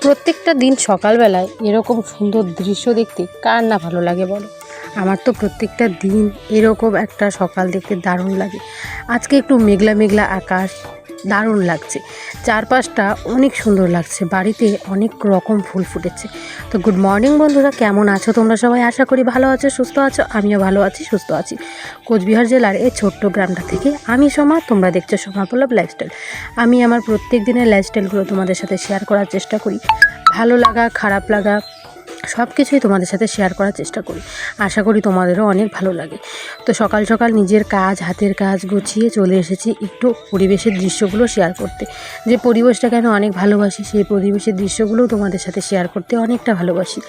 প্রত্যেকটা দিন সকালবেলায় এরকম সুন্দর দৃশ্য দেখতে কার না ভালো লাগে বলো? আমার তো প্রত্যেকটা দিন এরকম একটা সকাল দেখতে দারুণ লাগে। আজকে একটু মেঘলা মেঘলা আকাশ দারুণ লাগছে। চারপাশটা অনেক সুন্দর লাগছে। বাড়িতে অনেক রকম ফুল ফুটেছে। তো গুড মর্নিং বন্ধুরা, কেমন আছো? তোমরা সবাই আশা করি ভালো আছো, সুস্থ আছো। আমিও ভালো আছি, সুস্থ আছি। কোচবিহার জেলার এই ছোট্ট গ্রামটা থেকে আমি সোমা, তোমরা দেখছ সোমা পল্লব লাইফস্টাইল আমি আমার প্রত্যেক দিনের লাইফস্টাইলগুলো তোমাদের সাথে শেয়ার করার চেষ্টা করি। ভালো লাগা, খারাপ লাগা সব কিছুই তোমাদের সাথে শেয়ার করার চেষ্টা করি। আশা করি তোমাদেরও অনেক ভালো লাগে। তো সকাল সকাল নিজের কাজ, হাতের কাজ গুছিয়ে চলে এসেছি একটু পরিবেশের দৃশ্যগুলো শেয়ার করতে। যে পরিবেশটাকে আমি অনেক ভালোবাসি, সেই পরিবেশের দৃশ্যগুলোও তোমাদের সাথে শেয়ার করতে অনেকটা ভালোবাসি।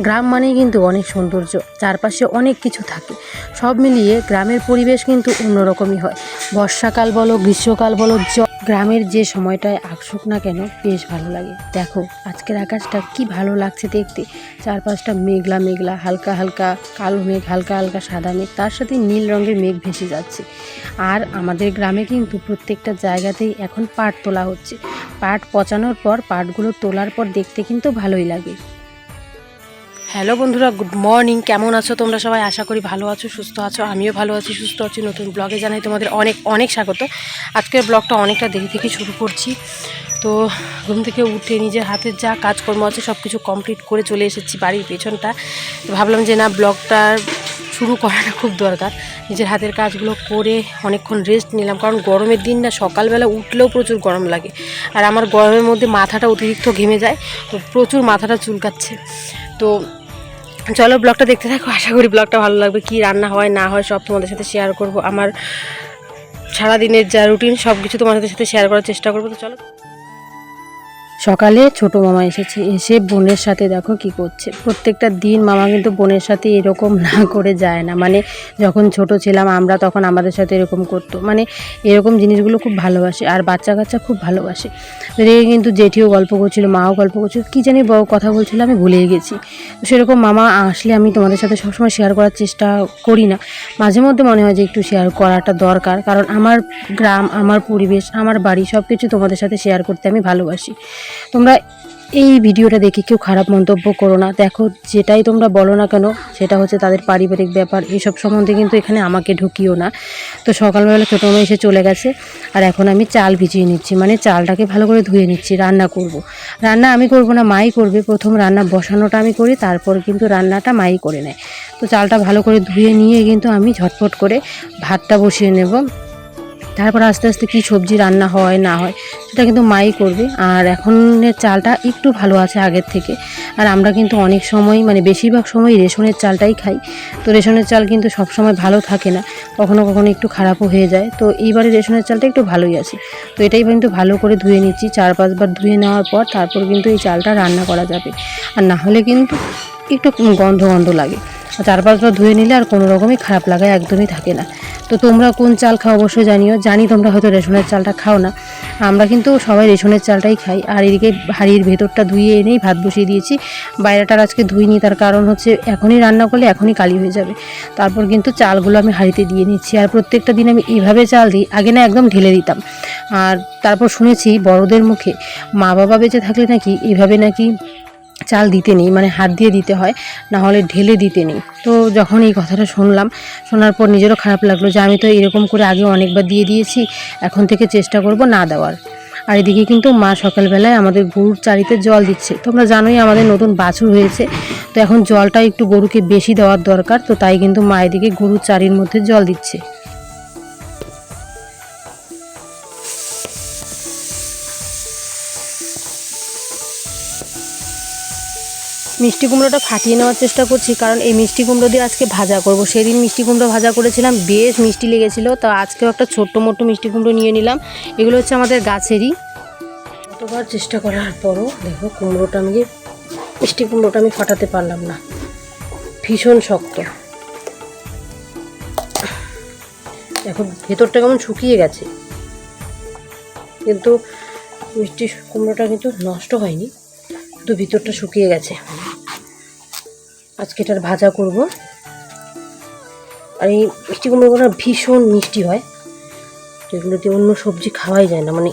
গ্রাম মানেই কিন্তু অনেক সৌন্দর্য, চারপাশে অনেক কিছু থাকে। সব মিলিয়ে গ্রামের পরিবেশ কিন্তু অন্যরকমই হয়। বর্ষাকাল বলো, গ্রীষ্মকাল বলো গ্রামের যে সময়টায় আসুক না কেন বেশ ভালো লাগে। দেখো, আজকের আকাশটা কি ভালো লাগছে দেখতে। চারপাশটা মেঘলা মেঘলা, হালকা হালকা, কালো মেঘ, হালকা হালকা সাদা মেঘ, তার সাথে নীল রঙের মেঘ ভেসে যাচ্ছে। আর আমাদের গ্রামে কিন্তু প্রত্যেকটা জায়গাতেই এখন পাট তোলা হচ্ছে। পাট পচানোর পর, পাটগুলো তোলার পর দেখতে কিন্তু ভালোই লাগে। হ্যালো বন্ধুরা, গুড মর্নিং। কেমন আছো তোমরা সবাই? আশা করি ভালো আছো, সুস্থ আছো। আমিও ভালো আছি, সুস্থ আছি। নতুন ব্লগে জানাই তোমাদের অনেক অনেক স্বাগত। আজকের ব্লগটা অনেকটা দেরি থেকে শুরু করছি। তো ঘুম থেকে উঠে নিজের হাতের যা কাজকর্ম আছে সব কিছু কমপ্লিট করে চলে এসেছি বাড়ির পেছনটা। ভাবলাম যে না ব্লগটা শুরু করাটা খুব দরকার। নিজের হাতের কাজগুলো করে অনেকক্ষণ রেস্ট নিলাম। কারণ গরমের দিন না, সকালবেলা উঠলেও প্রচুর গরম লাগে। আর আমার গরমের মধ্যে মাথাটা অতিরিক্ত ঘেমে যায়। তো প্রচুর মাথাটা চুলকাচ্ছে। তো চলো ব্লগটা দেখতে থাকো, আশা করি ব্লগটা ভালো লাগবে। কি রান্না হয়, না হয়, সব তোমাদের সাথে শেয়ার করব। আমার সারাদিনের যা রুটিন সব কিছু তোমাদের সাথে শেয়ার করার চেষ্টা করব। তো চলো। সকালে ছোট মামা এসেছে, এসে বোনের সাথে দেখো কি করছে। প্রত্যেকটা দিন মামা কিন্তু বোনের সাথে এরকম না করে যায় না। মানে যখন ছোট ছিলাম আমরা তখন আমাদের সাথে এরকম করতো। মানে এরকম জিনিসগুলো খুব ভালোবাসে আর বাচ্চা কাচ্চা খুব ভালোবাসে। রেগে কিন্তু জেঠিও গল্প করছিল, মাও গল্প করছিল, কী জানি বড় কথা বলছিল, আমি ভুলেই গেছি। তো সেরকম মামা আসলে আমি তোমাদের সাথে সবসময় শেয়ার করার চেষ্টা করি না। মাঝে মধ্যে মনে হয় যে একটু শেয়ার করাটা দরকার। কারণ আমার গ্রাম, আমার পরিবেশ, আমার বাড়ি সব কিছু তোমাদের সাথে শেয়ার করতে আমি ভালোবাসি। তোমরা এই ভিডিওটা দেখে কেউ খারাপ মন্তব্য করো না। দেখো, যেটাই তোমরা বলো না কেন, সেটা হচ্ছে তাদের পারিবারিক ব্যাপার। এইসব সম্বন্ধে কিন্তু এখানে আমাকে ঢুকিও না। তো সকালবেলা ছোটো মেয়ে এসে চলে গেছে, আর এখন আমি চাল ভিজিয়ে নিচ্ছি। মানে চালটাকে ভালো করে ধুয়ে নিচ্ছি, রান্না করব। রান্না আমি করব না, মাই করবে। প্রথম রান্না বসানোটা আমি করি, তারপর কিন্তু রান্নাটা মাই করে নেয়। তো চালটা ভালো করে ধুয়ে নিয়ে কিন্তু আমি ঝটপট করে ভাতটা বসিয়ে নেব। তারপর আস্তে আস্তে কী সবজি রান্না হয়, না হয়, সেটা কিন্তু মাই করবে। আর এখনের চালটা একটু ভালো আছে আগের থেকে। আর আমরা কিন্তু অনেক সময় মানে বেশিরভাগ সময় রেশনের চালটাই খাই। তো রেশনের চাল কিন্তু সব সময় ভালো থাকে না, কখনো কখনো একটু খারাপও হয়ে যায়। তো এইবারে রেশনের চালটা একটু ভালোই আছে। তো এটাই কিন্তু ভালো করে ধুয়ে নিচ্ছি, চার পাঁচবার ধুয়ে নেওয়ার পর তারপর কিন্তু এই চালটা রান্না করা যাবে। আর না হলে কিন্তু একটু গন্ধ গন্ধ লাগে। চার পাঁচবার ধুয়ে নিলে আর কোনো রকমই খারাপ লাগা একদমই থাকে না। তো তোমরা কোন চাল খাও অবশ্যই জানিও। জানি তোমরা হয়তো রেশনের চালটা খাও না। আমরা কিন্তু সবাই রেশনের চালটাই খাই। আর এদিকে হাড়ির ভেতরটা ধুয়ে এনেই ভাত বসিয়ে দিয়েছি। বাইরেটার আজকে ধুইনি, তার কারণ হচ্ছে এখনই রান্না করলে এখনই কালি হয়ে যাবে। তারপর কিন্তু চালগুলো আমি হাঁড়িতে দিয়ে নিচ্ছি। আর প্রত্যেকটা দিন আমি এইভাবে চাল দিই, আগে না একদম ঢেলে দিতাম। আর তারপর শুনেছি বড়দের মুখে মা বাবা বেঁচে থাকলে নাকি এভাবে নাকি চাল দিতে নেই মানে হাত দিয়ে দিতে হয় না হলে ঢেলে দিতে নেই। তো যখন এই কথাটা শুনলাম, শোনার পর নিজেরও খারাপ লাগল যে আমি তো এরকম করে আগে অনেকবার দিয়ে দিয়েছি, এখন থেকে চেষ্টা করব না দেওয়ার। আর এদিকে কিন্তু মা সকালবেলায় আমাদের গরুর চারিতে জল দিচ্ছে। তোমরা জানোই আমাদের নতুন বাছুর হয়েছে, তো এখন জলটা একটু গরুকে বেশি দেওয়ার দরকার, তো তাই কিন্তু মা এদিকে গরুর চারির মধ্যে জল দিচ্ছে। মিষ্টি কুমড়োটা ফাটিয়ে নেওয়ার চেষ্টা করছি, কারণ এই মিষ্টি কুমড়ো দিয়ে আজকে ভাজা করব। সেদিন মিষ্টি কুমড়ো ভাজা করেছিলাম, বেশ মিষ্টি লেগেছিল, তো আজকেও একটা ছোট্ট মোট্ট মিষ্টি কুমড়ো নিয়ে নিলাম। এগুলো হচ্ছে আমাদের গাছেরই। কতবার চেষ্টা করার পরও দেখো কুমড়োটা আমি, মিষ্টি কুমড়োটা আমি ফাটাতে পারলাম না। ভীষণ শক্ত। দেখো ভেতরটা কেমন শুকিয়ে গেছে। কিন্তু মিষ্টি কুমড়োটা কিন্তু নষ্ট হয়নি শুধু ভিতরটা শুকিয়ে গেছে। আজকে এটার ভাজা করব। আর এই মিষ্টি কুমড়োগুলো ভীষণ মিষ্টি হয়। যেগুলো অন্য সবজি খাওয়াই যায় না। মানে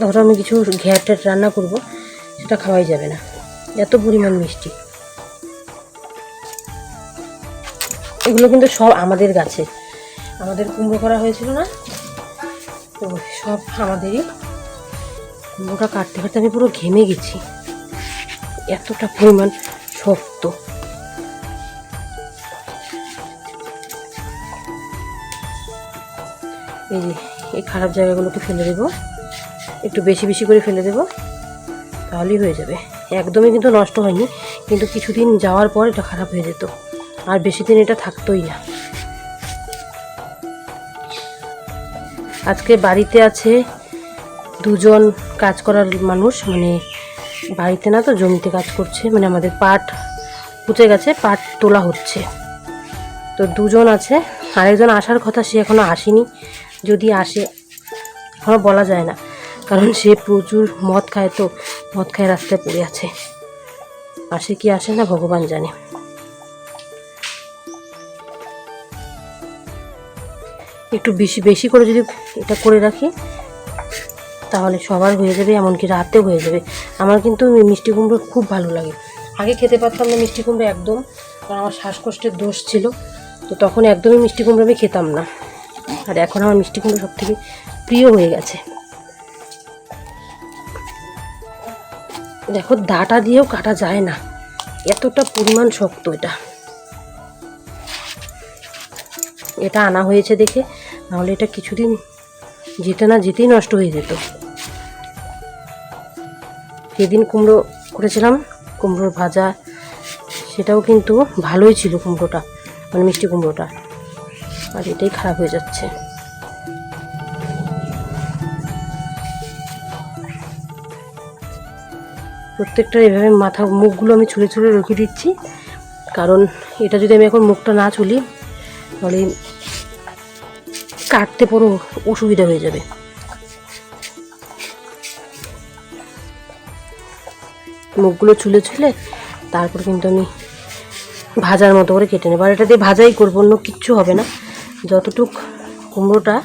ধরো আমি কিছু ঘ্যাট রান্না করব, সেটা খাওয়াই যাবে না। এত পরিমাণ মিষ্টি। এগুলো কিন্তু সব আমাদের গাছে। আমাদের কুমড়ো করা হয়েছিল না? তো সব আমাদেরই। কুমড়োটা কাটতে কাটতে আমি পুরো ঘেমে গেছি। এতটা পরিমাণ শক্ত। এই যে এই খারাপ জায়গাগুলোকে ফেলে দেবো। একটু বেশি বেশি করে ফেলে দেবো। তাহলেই হয়ে যাবে। একদমই কিন্তু নষ্ট হয়নি, কিন্তু কিছুদিন যাওয়ার পর এটা খারাপ হয়ে যেত। আর বেশি দিন এটা থাকতোই না। আজকে বাড়িতে আছে দুজন কাজ করার মানুষ মানে বাড়িতে না তো জমিতে কাজ করছে মানে আমাদের পাট পুঁচে গেছে, পাট তোলা হচ্ছে। তো দুজন আছে, আরেকজন আসার কথা সে এখনও আসেনি। যদি আসে এখনও বলা যায় না। কারণ সে প্রচুর মদ খায় তো, মদ খায় রাস্তায় পড়ে আছে। আসে কি আসে না, ভগবান জানে। একটু বেশি বেশি করে যদি এটা করে রাখি, তাহলে সবার হয়ে যাবে, এমনকি রাতে হয়ে যাবে। আমার কিন্তু মিষ্টি কুমড়ো খুব ভালো লাগে। আগে খেতে পারতাম না মিষ্টি কুমড়ো একদম, কারণ আমার শ্বাসকষ্টের দোষ ছিল। তো তখন একদমই মিষ্টি কুমড়ো আমি খেতাম না। আর এখন আমার মিষ্টি কুমড়ো সব থেকে প্রিয় হয়ে গেছে। দেখো, দাটা দিয়েও কাটা যায় না। এতটা পরিমাণ শক্ত এটা। এটা আনা হয়েছে দেখে, নাহলে এটা কিছুদিন যেতে না যেতেই নষ্ট হয়ে যেত। যেদিন কুমড়ো করেছিলাম, কুমড়োর ভাজা, সেটাও কিন্তু ভালোই ছিল কুমড়োটা মানে মিষ্টি কুমড়োটা। আর এটাই খারাপ হয়ে যাচ্ছে। প্রত্যেকটা এভাবে মাথা মুখগুলো আমি ছুঁড়ে ছুঁড়ে রেখে দিচ্ছি। কারণ এটা যদি আমি এখন মুখটা না চুলি তাহলে কাটতে পুরো অসুবিধা হয়ে যাবে। মুখগুলো চুলে চুলে তারপর কিন্তু আমি ভাজার মতো করে কেটে নেব। আর এটা দিয়ে ভাজাই করব, অন্য কিচ্ছু হবে না। যতটুক কুমড়োটা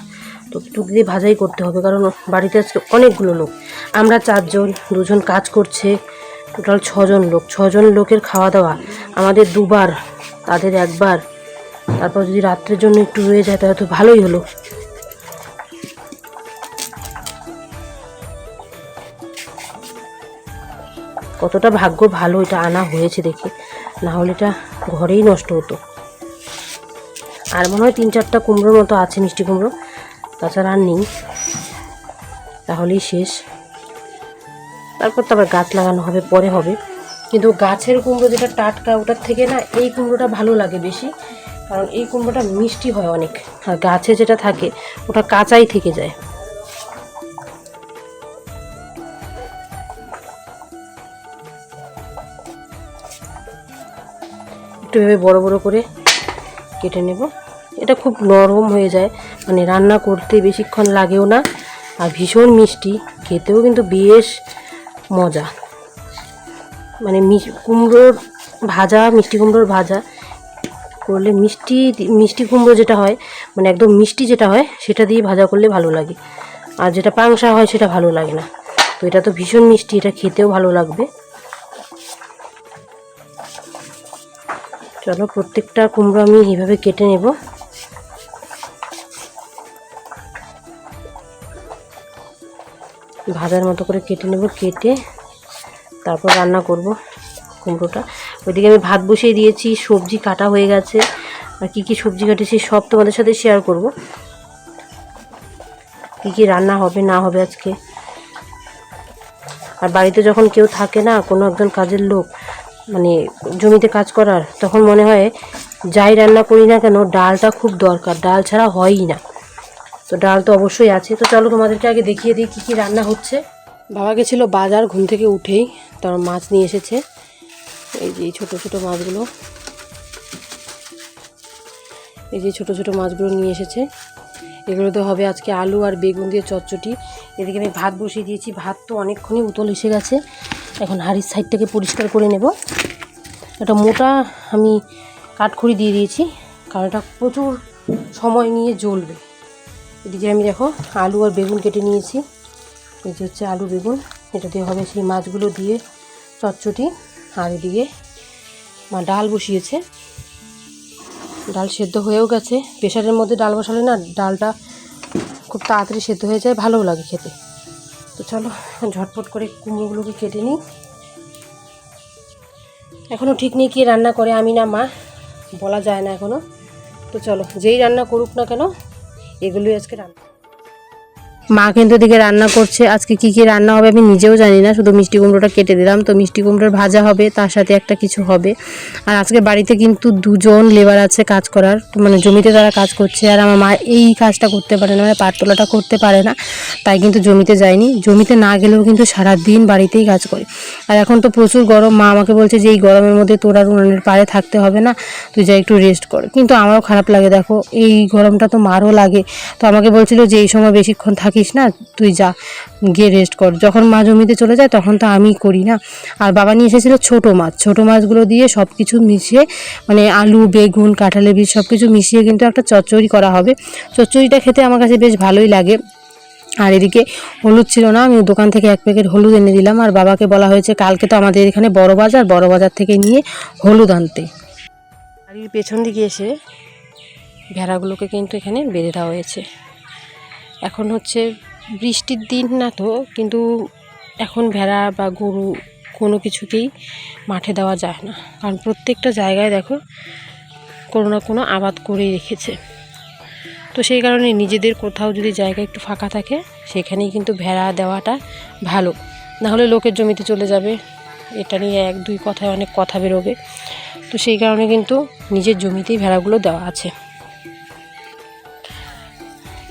ততটুক দিয়ে ভাজাই করতে হবে, কারণ বাড়িতে আজকে অনেকগুলো লোক। আমরা চারজন, দুজন কাজ করছে, টোটাল ছজন লোক। ছজন লোকের খাওয়া দাওয়া আমাদের দুবার, তাদের একবার। তারপর যদি রাত্রের জন্য একটু রয়ে যায়, তাহলে তো ভালোই হলো। কতটা ভাগ্য ভালো এটা আনা হয়েছে দেখে। না হলে এটা ঘরেই নষ্ট হতো। আর মনে হয় তিন চারটা কুমড়োর মতো আছে, মিষ্টি কুমড়ো। তাছাড়া আর নেই। তাহলেই শেষ। তারপর তো আবার গাছ লাগানো হবে, পরে হবে। কিন্তু গাছের কুমড়ো যেটা টাটকা, ওটার থেকে না এই কুমড়োটা ভালো লাগে বেশি। কারণ এই কুমড়োটা মিষ্টি হয় অনেক। আর গাছে যেটা থাকে, ওটা কাঁচাই থেকে যায়। একটু ভেবে বড় বড় করে কেটে নেব। এটা খুব নরম হয়ে যায়। মানে রান্না করতে বেশিক্ষণ লাগেও না। আর ভীষণ মিষ্টি। খেতেও কিন্তু বেশ মজা। মানে কুমড়োর ভাজা, মিষ্টি কুমড়োর ভাজা করলে মিষ্টি মিষ্টি কুমড়ো যেটা হয় মানে একদম মিষ্টি যেটা হয়, সেটা দিয়ে ভাজা করলে ভালো লাগে। আর যেটা পাংশা হয়, সেটা ভালো লাগে না। তো এটা তো ভীষণ মিষ্টি। এটা খেতেও ভালো লাগবে। চলো, প্রত্যেকটা কুমড়ো আমি এইভাবে কেটে নেব। ভাজার মতো করে কেটে নেব, কেটে তারপর রান্না করব কুমড়োটা। ওইদিকে আমি ভাত বসিয়ে দিয়েছি, সবজি কাটা হয়ে গেছে। আর কী কী সবজি কাটেছি সব তোমাদের সাথে শেয়ার করব। কী কী রান্না হবে, না হবে আজকে। আর বাড়িতে যখন কেউ থাকে না, কোনো একজন কাজের লোক মানে জমিতে কাজ করার, তখন মনে হয় যাই রান্না করি না কেন ডালটা খুব দরকার, ডাল ছাড়া হয়ই না। তো ডাল তো অবশ্যই আছে। তো চলো তোমাদেরকে আগে দেখিয়ে দিই কী কী রান্না হচ্ছে। বাবা গেছিল বাজার ঘুম থেকে উঠেই, তার মাছ নিয়ে এসেছে। এই যে ছোটো ছোটো মাছগুলো। এই যে ছোটো ছোটো মাছগুলো নিয়ে এসেছে। এগুলো তো হবে আজকে আলু আর বেগুন দিয়ে চচ্চটি এদিকে আমি ভাত বসিয়ে দিয়েছি। ভাত তো অনেকক্ষণই উতল এসে গেছে। এখন হাড়ির সাইডটাকে পরিষ্কার করে নেব। একটা মোটা আমি কাঠখড়ি দিয়ে দিয়েছি, কারণ এটা প্রচুর সময় নিয়ে জ্বলবে। এদিকে আমি দেখো আলু আর বেগুন কেটে নিয়েছি। এই যে হচ্ছে আলু, বেগুন। এটা দিয়ে হবে সেই মাছগুলো দিয়ে চচ্চটি আর এদিকে মা ডাল বসিয়েছে। ডাল সেদ্ধ হয়েও গেছে। প্রেশারের মধ্যে ডাল বসালে না ডালটা খুব তাড়াতাড়ি সেদ্ধ হয়ে যায়, ভালোও লাগে খেতে। তো চলো, ঝটপট করে কুমড়োগুলোকে কেটে নিই। এখনও ঠিক নেই কি রান্না করে, আমি না মা, বলা যায় না এখনও তো চলো, যেই রান্না করুক না কেন, এগুলোই আজকে রান্না। মা কিন্তু এদিকে রান্না করছে। আজকে কি কি রান্না হবে আমি নিজেও জানি না। শুধু মিষ্টি কুমড়োটা কেটে দিলাম। তো মিষ্টি কুমড়োর ভাজা হবে, তার সাথে একটা কিছু হবে। আর আজকে বাড়িতে কিন্তু দুজন লেবার আছে কাজ করার। মানে জমিতে তারা কাজ করছে। আর আমার মা এই কাজটা করতে পারে না মানে পাটতলাটা করতে পারে না। তাই কিন্তু জমিতে যায়নি। জমিতে না গেলেও কিন্তু সারা দিন বাড়িতেই কাজ করে। আর এখন তো প্রচুর গরম। মা আমাকে বলছে যে, এই গরমের মধ্যে তোর আর উনানের পাড়ে থাকতে হবে না। তুই যা একটু রেস্ট কর। কিন্তু আমারও খারাপ লাগে। দেখো, এই গরমটা তো মারও লাগে। তো আমাকে বলছিল যে, এই সময় বেশিক্ষণ থাকিস না, তুই যা, গিয়ে রেস্ট কর। যখন মা জমিতে চলে যায়, তখন তো আমি করি না। আর বাবা নিয়ে এসেছিল ছোট মাছ। ছোট মাছগুলো দিয়ে সব কিছু মিশিয়ে মানে আলু, বেগুন কাঁঠালের বীজ সব কিছু মিশিয়ে কিন্তু একটা চচ্চড়ি করা হবে। চচ্চড়িটা খেতে আমার কাছে বেশ ভালোই লাগে। আর এদিকে হলুদ ছিল না, আমি দোকান থেকে এক প্যাকেট হলুদ এনে দিলাম। আর বাবাকে বলা হয়েছে, কালকে তো আমাদের এখানে বড় বাজার বড় বাজার থেকে নিয়ে হলুদ আনতে। বাড়ির পেছন দিকে এসে ভেড়াগুলোকে কিন্তু এখানে বেঁধে দেওয়া হয়েছে। এখন হচ্ছে বৃষ্টির দিন না তো, কিন্তু এখন ভেড়া বা গরু কোনো কিছুকেই মাঠে দেওয়া যায় না। কারণ প্রত্যেকটা জায়গায় দেখো কোনো না কোনো আবাদ করেই রেখেছে। তো সেই কারণে নিজেদের কোথাও যদি জায়গা একটু ফাঁকা থাকে, সেখানেই কিন্তু ভেড়া দেওয়াটা ভালো। না হলে লোকের জমিতে চলে যাবে। এটা নিয়ে এক দুই কথায় অনেক কথা বেরোবে। তো সেই কারণে কিন্তু নিজের জমিতেই ভেড়াগুলো দেওয়া আছে।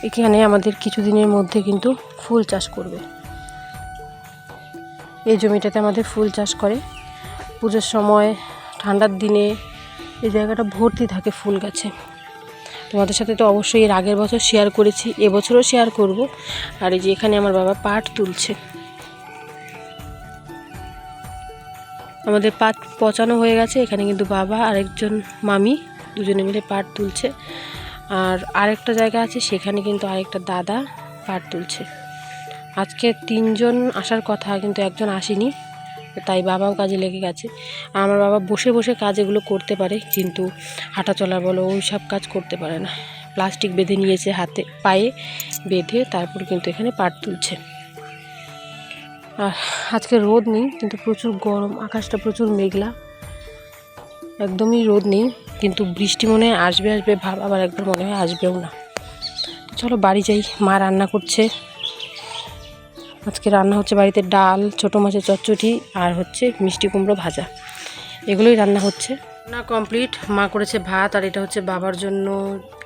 এখানে আমাদের কিছুদিনের মধ্যে কিন্তু ফুল চাষ করবে। এই জমিটাতে আমাদের ফুল চাষ করে। পুজোর সময়, ঠান্ডার দিনে এই জায়গাটা ভর্তি থাকে ফুল গাছে। তোমাদের সাথে তো অবশ্যই এর আগের বছর শেয়ার করেছি, এবছরও শেয়ার করব। আর এই যে এখানে আমার বাবা পাট তুলছে। আমাদের পাট পচানো হয়ে গেছে, এখানে কিন্তু বাবা আরেকজন মামি দুজনে মিলে পাট তুলছে। আর আরেকটা জায়গা আছে, সেখানে কিন্তু আরেকটা দাদা পাট তুলছে। আজকে তিনজন আসার কথা, কিন্তু একজন আসেনি, তাই বাবাও কাজে লেগে গেছে। আমার বাবা বসে বসে কাজ এগুলো করতে পারে, কিন্তু হাঁটা চলা বলো, ওই সব কাজ করতে পারে না। প্লাস্টিক বেঁধে নিয়েছে হাতে, পায়ে বেঁধে তারপর কিন্তু এখানে পাট তুলছে। আর আজকে রোদ নেই, কিন্তু প্রচুর গরম, আকাশটা প্রচুর মেঘলা। একদমই রোদ নেই, কিন্তু বৃষ্টি মনে হয় আসবে আসবে ভাব, আবার একবার মনে হয় আসবেও না। চলো বাড়ি যাই, মা রান্না করছে। আজকে রান্না হচ্ছে বাড়িতে ডাল, ছোটো মাছের চচ্চটি আর হচ্ছে মিষ্টি কুমড়ো ভাজা। এগুলোই রান্না হচ্ছে। না কমপ্লিট, মা করেছে ভাত আর এটা হচ্ছে বাবার জন্য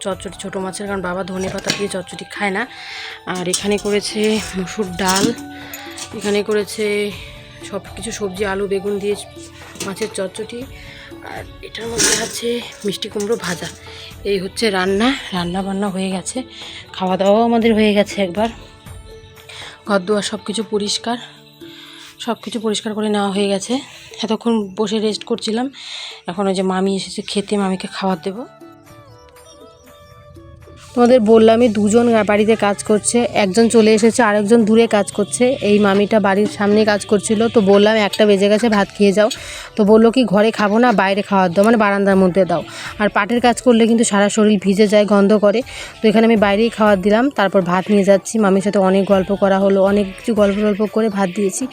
চচ্চটি ছোটো মাছের, কারণ বাবা ধনে পাতা দিয়ে চচ্চড়ি খায় না। আর এখানে করেছে মুসুর ডাল, এখানে করেছে সব কিছু সবজি, আলু, বেগুন দিয়ে, মাছের চচ্চড়ি আর এটার মধ্যে আছে মিষ্টি কুমড়ো ভাজা। এই হচ্ছে রান্না রান্না বান্না হয়ে গেছে। খাওয়া দাওয়াও আমাদের হয়ে গেছে একবার। ঘর দুয়ার সব কিছু পরিষ্কার সব কিছু পরিষ্কার করে নেওয়া হয়ে গেছে। এতক্ষণ বসে রেস্ট করছিলাম। এখন ওই যে মামি এসেছে, খেতে মামিকে খাবার দেবো। তোমাদের বললামই দুজন বাড়িতে কাজ করছে, একজন চলে এসেছে, আরেকজন দূরে কাজ করছে। এই মামিটা বাড়ির সামনে কাজ করছিল, তো বললাম একটা বেজে গেছে, ভাত খেয়ে যাও। তো বলল কি, ঘরে খাব না, বাইরে খাওয়ার দাও মানে বারান্দার মধ্যে দাও। আর পাটের কাজ করলে কিন্তু সারা শরীর ভিজে যায়, গন্ধ করে। তো এখানে আমি বাইরেই খাবার দিলাম, তারপর ভাত নিয়ে যাচ্ছি। মামির সাথে অনেক গল্প করা হলো, অনেক কিছু গল্প গল্প করে ভাত দিয়েছি।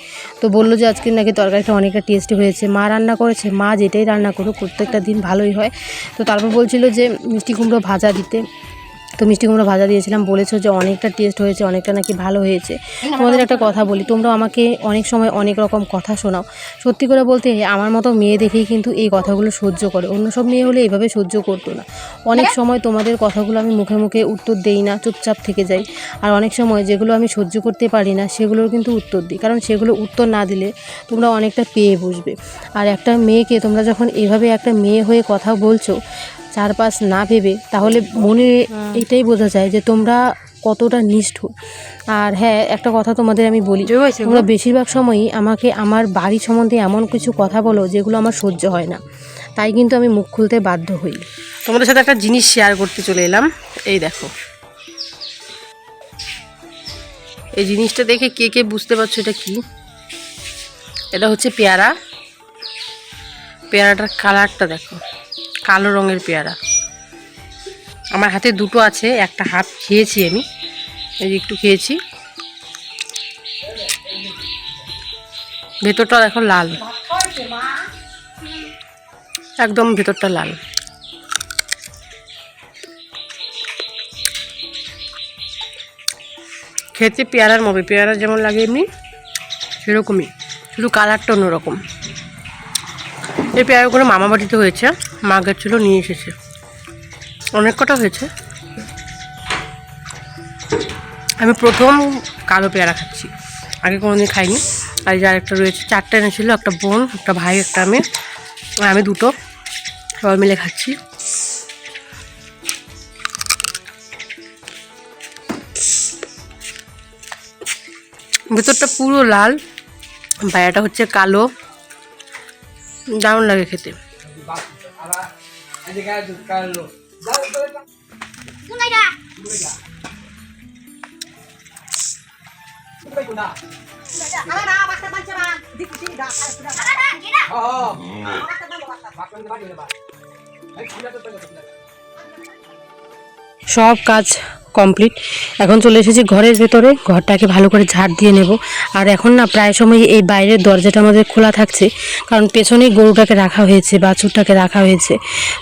তো বলল যে, আজকে নাকি তরকারিটা অনেকটা টেস্টি হয়েছে। মা রান্না করেছে, মা যেটাই রান্না করুক, প্রত্যেকটা দিন ভালোই হয়। তো তারপর বলছিল যে, মিষ্টি কুমড়ো ভাজা দিতে। তো মিষ্টি কুমড়ো ভাজা দিয়েছিলাম। বলেছ যে অনেকটা টেস্ট হয়েছে অনেকটা নাকি ভালো হয়েছে। তোমাদের একটা কথা বলি তোমরা আমাকে অনেক সময় অনেক রকম কথা শোনাও। সত্যি করে বলতে আমার মতো মেয়ে দেখেই কিন্তু এই কথাগুলো সহ্য করে। অন্য সব মেয়ে হলে এইভাবে সহ্য করতো না। অনেক সময় তোমাদের কথাগুলো আমি মুখে মুখে উত্তর দেই না চুপচাপ থেকে যাই। আর অনেক সময় যেগুলো আমি সহ্য করতে পারি না সেগুলোর কিন্তু উত্তর দিই। কারণ সেগুলো উত্তর না দিলে তোমরা অনেকটা পেয়ে বসবে। আর একটা মেয়েকে তোমরা যখন এভাবে একটা মেয়ে হয়ে কথা বলছো চারপাশ না ভেবে তাহলে মনে এটাই বোঝা যায় যে তোমরা কতটা নিষ্ঠুর। আর হ্যাঁ একটা কথা তোমাদের আমি বলি তোমরা বেশিরভাগ সময়ই আমাকে আমার বাড়ি সম্বন্ধে এমন কিছু কথা বলো যেগুলো আমার সহ্য হয় না। তাই কিন্তু আমি মুখ খুলতে বাধ্য হই। তোমাদের সাথে একটা জিনিস শেয়ার করতে চলে এলাম। এই দেখো। এই জিনিসটা দেখে কে কে বুঝতে পারছ এটা কি? এটা হচ্ছে পেয়ারা। পেয়ারাটার কালারটা দেখো। কালো রঙের পেয়ারা। আমার হাতে দুটো আছে, একটা হাফ খেয়েছি আমি। এই একটু খেয়েছি। ভেতরটা দেখো লাল। একদম ভেতরটা লাল। খেতে পেয়ারার মবে পেয়ারা যেমন লাগে এমনি, সেরকমই। শুধু কালারটা অন্যরকম। এই পেয়ারাগুলো মামা বাড়িতে হয়েছে। মা গেছিল নিয়ে এসেছে। অনেক কটা হয়েছে। আমি প্রথম কালো পেয়ারা খাচ্ছি। আগে কোনোদিন খাইনি। আর যার একটা রয়েছে, চারটে এনেছিল, একটা বোন, একটা ভাই, একটা মেয়ে। আর আমি দুটো। সবাই মিলে খাচ্ছি। ভেতরটা পুরো লাল। বাইরেটা হচ্ছে কালো। দারুণ লাগে খেতে। সব কাজ কমপ্লিট এখন চলে এসেছি ঘরের ভেতরে, ঘরটাকে ভালো করে ঝাড় দিয়ে নেব। আর এখন না, প্রায় সময় এই বাইরের দরজাটা আমাদের খোলা থাকছে, কারণ পেছনেই গরুটাকে রাখা হয়েছে, বাছুরটাকে রাখা হয়েছে।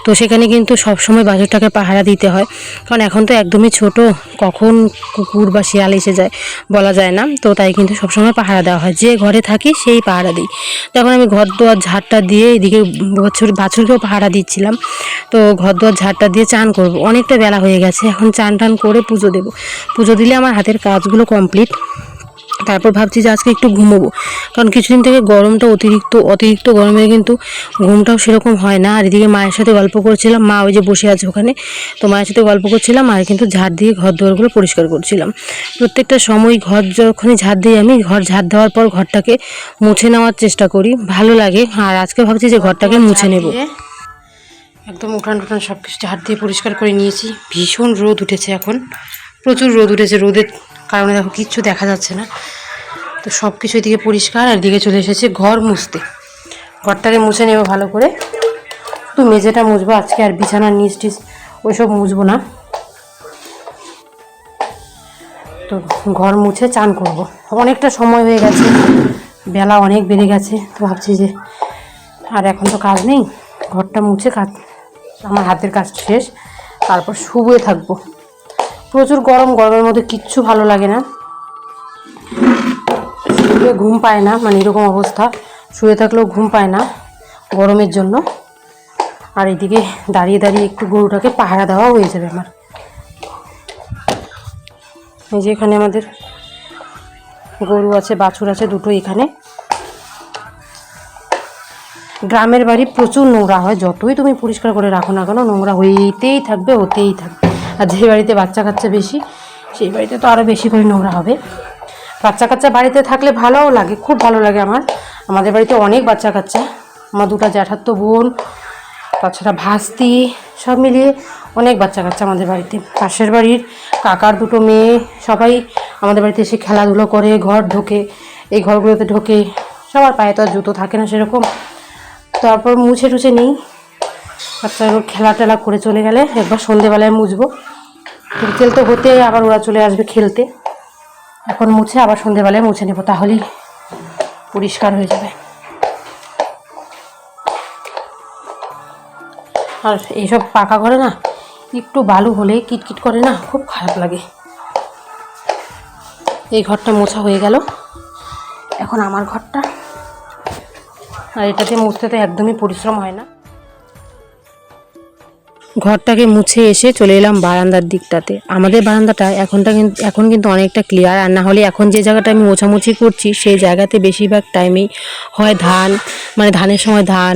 তো সেখানে কিন্তু সব সময় বাছুরটাকে পাহারা দিতে হয়। কারণ এখন তো একদমই ছোট, কখন কুকুর বা শিয়াল এসে যায় বলা যায় না। তো তাই কিন্তু সবসময় পাহারা দেওয়া হয়। যে ঘরে থাকি, সেই পাহারা দিই। তো এখন আমি ঘর দোয়ার ঝাড়টা দিয়ে এদিকে বছর, বাছুরকেও পাহারা দিচ্ছিলাম। তো ঘর দোয়ার ঝাড়টা দিয়ে চান করব। অনেকটা বেলা হয়ে গেছে। এখন চান টান করে পুজো দেবো। পুজো দিলে আমার হাতের কাজগুলো কমপ্লিট তারপর ভাবছি যে আজকে একটু ঘুমোবো। কারণ কিছুদিন থেকে গরমটা অতিরিক্ত অতিরিক্ত গরমে কিন্তু ঘুমটাও সেরকম হয় না। আর এদিকে মায়ের সাথে গল্প করছিলাম। মা ওই যে বসে আছে ওখানে। তো মায়ের সাথে গল্প করছিলাম আর কিন্তু ঝাড় দিয়ে ঘর দুয়ারগুলো পরিষ্কার করছিলাম। প্রত্যেকটা সময় ঘর যখনই ঝাড় দিই আমি, ঘর ঝাড় দেওয়ার পর ঘরটাকে মুছে নেওয়ার চেষ্টা করি। ভালো লাগে। আর আজকে ভাবছি যে ঘরটাকে মুছে নেব। একদম উঠান টুঠান সব কিছু হাত দিয়ে পরিষ্কার করে নিয়েছি। ভীষণ রোদ উঠেছে এখন। প্রচুর রোদ উঠেছে। রোদের কারণে দেখো কিচ্ছু দেখা যাচ্ছে না। তো সব কিছু এদিকে পরিষ্কার আর এদিকে চলে এসেছে ঘর মুছতে। ঘরটাকে মুছে নেব ভালো করে। শুধু মেঝেটা মুছবো। আজকে আর বিছানার নিচ টিচ ওইসব মুছবো না। তো ঘর মুছে চান করব। অনেকটা সময় হয়ে গেছে। বেলা অনেক বেড়ে গেছে। তো ভাবছি যে আর এখন তো কাজ নেই। ঘরটা মুছে কাজ আমার হাতের কাজ শেষ, তারপর শুয়ে থাকব। প্রচুর গরম, গরমের মধ্যে কিচ্ছু ভালো লাগে না। শুয়ে ঘুম পায় না মানে এরকম অবস্থা। শুয়ে থাকলেও ঘুম পায় না গরমের জন্য। আর এদিকে দাঁড়িয়ে দাঁড়িয়ে একটু গরুটাকে পাহারা দেওয়া হয়ে যাবে আমার। এই যে এখানে আমাদের গরু আছে, বাছুর আছে দুটো এখানে। গ্রামের বাড়ি প্রচুর নোংরা হয়, যতই তুমি পরিষ্কার করে রাখো না কেন, নোংরা হইতেই থাকবে, হতেই থাকবে। আর যে বাড়িতে বাচ্চা কাচ্চা বেশি, সেই বাড়িতে তো আরও বেশি করে নোংরা হবে। বাচ্চা কাচ্চা বাড়িতে থাকলে ভালোও লাগে, খুব ভালো লাগে আমার। আমাদের বাড়িতে অনেক বাচ্চা কাচ্চা, আমার দুটা জ্যাঠাত্তো বোন, তাছাড়া ভাস্তি, সব মিলিয়ে অনেক বাচ্চা কাচ্চা আমাদের বাড়িতে। পাশের বাড়ির কাকার দুটো মেয়ে, সবাই আমাদের বাড়িতে এসে খেলাধুলো করে, ঘর ঢোকে, এই ঘরগুলোতে ঢোকে। সবার পায়ে তো আর জুতো থাকে না সেরকম। তারপর মুছে টুছে নেই। বাচ্চাগুলো খেলা টেলা করে চলে গেলে একবার সন্ধেবেলায় মুছবো। তো হতে আবার ওরা চলে আসবে খেলতে। এখন মুছে আবার সন্ধেবেলায় মুছে নেব, তাহলেই পরিষ্কার হয়ে যাবে। আর এইসব পাকা করে না, একটু বালু হলেই কিটকিট করে না, খুব খারাপ লাগে। এই ঘরটা মোছা হয়ে গেল। এখন আমার ঘরটা। আর এটাতে মুছতে তো একদমই পরিশ্রম হয় না। ঘরটাকে মুছে এসে চলে এলাম বারান্দার দিকটাতে। আমাদের বারান্দাটা এখনটা কিন্তু এখন কিন্তু অনেকটা ক্লিয়ার আর না হলে এখন যে জায়গাটা আমি মোছামুছি করছি, সেই জায়গাতে বেশিরভাগ টাইমেই হয় ধান মানে ধানের সময় ধান,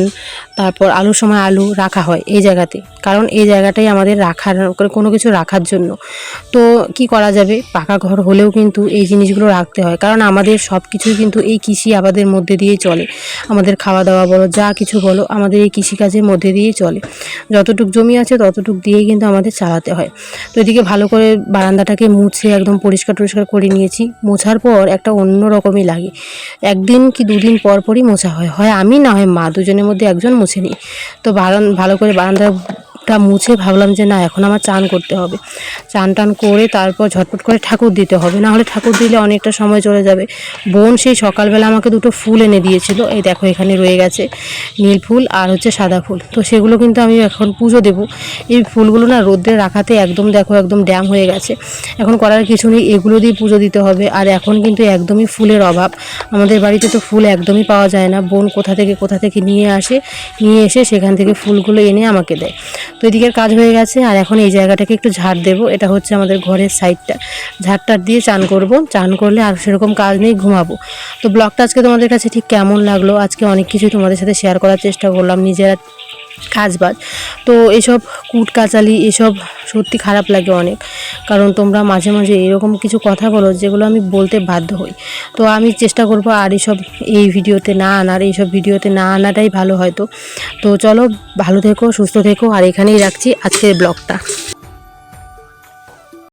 তারপর আলুর সময় আলু রাখা হয় এই জায়গাতে। কারণ এই জায়গাটাই আমাদের রাখার, কোনো কিছু রাখার জন্য। তো কি করা যাবে? পাকা ঘর হলেও কিন্তু এই জিনিসগুলো রাখতে হয়। কারণ আমাদের সব কিছুই কিন্তু এই কৃষি আবাদের মধ্যে দিয়েই চলে। আমাদের খাওয়া দাওয়া বলো, যা কিছু বলো, আমাদের এই কৃষিকাজের মধ্যে দিয়েই চলে। যতটুকু জমি আছে আছে ততটুক দিয়েই কিন্তু আমাদের চালাতে হয়। তো এদিকে ভালো করে বারান্দাটাকে মুছে একদম পরিষ্কার টরিষ্কার করে নিয়েছি। মোছার পর একটা অন্য রকমই লাগে। একদিন কি দুদিন পর পরই মোছা হয়। হয় আমি না হয় মা, দুজনের মধ্যে একজন মুছে নিই। তো বারান, ভালো করে বারান্দাটা মুছে ভাবলাম যে না, এখন আমার চান করতে হবে। চান টান করে তারপর ঝটপট করে ঠাকুর দিতে হবে। না হলে ঠাকুর দিলে অনেকটা সময় চলে যাবে। বোন সেই সকালবেলা আমাকে দুটো ফুল এনে দিয়েছিল। এই দেখো, এখানে রয়ে গেছে নীল ফুল আর হচ্ছে সাদা ফুল। তো সেগুলো কিন্তু আমি এখন পুজো দেবো। এই ফুলগুলো না রোদ্রে রাখাতে একদম দেখো, একদম ড্যাম হয়ে গেছে। এখন করার কিছু নেই, এগুলো দিয়ে পুজো দিতে হবে। আর এখন কিন্তু একদমই ফুলের অভাব। আমাদের বাড়িতে তো ফুল একদমই পাওয়া যায় না। বোন কোথা থেকে কোথা থেকে নিয়ে আসে, নিয়ে এসে সেখান থেকে ফুলগুলো এনে আমাকে দেয়। তো এদিকের কাজ হয়ে গেছে, আর এখন এই জায়গাটাকে একটু ঝাড় দেবো। এটা হচ্ছে আমাদের ঘরের সাইডটা। ঝাড়টা দিয়ে চান করব। চান করলে আর সেরকম কাজ নেই, ঘুমাবো। তো ব্লগটা আজকে তোমাদের কাছে ঠিক কেমন লাগল? আজকে অনেক কিছুই তোমাদের সাথে শেয়ার করার চেষ্টা করলাম। নিজেরা কাজ বাজ তো এসব কুট কাচালি এসব সত্যি খারাপ লাগে অনেক। কারণ তোমরা মাঝে মাঝে এরকম কিছু কথা বলো যেগুলো আমি বলতে বাধ্য হই। তো আমি চেষ্টা করব আর এইসব এই ভিডিওতে না আনার এইসব ভিডিওতে না আনাটাই ভালো হয়তো। তো চলো, ভালো থেকো, সুস্থ থেকো। আর এখানেই রাখছি আজকের ব্লগটা।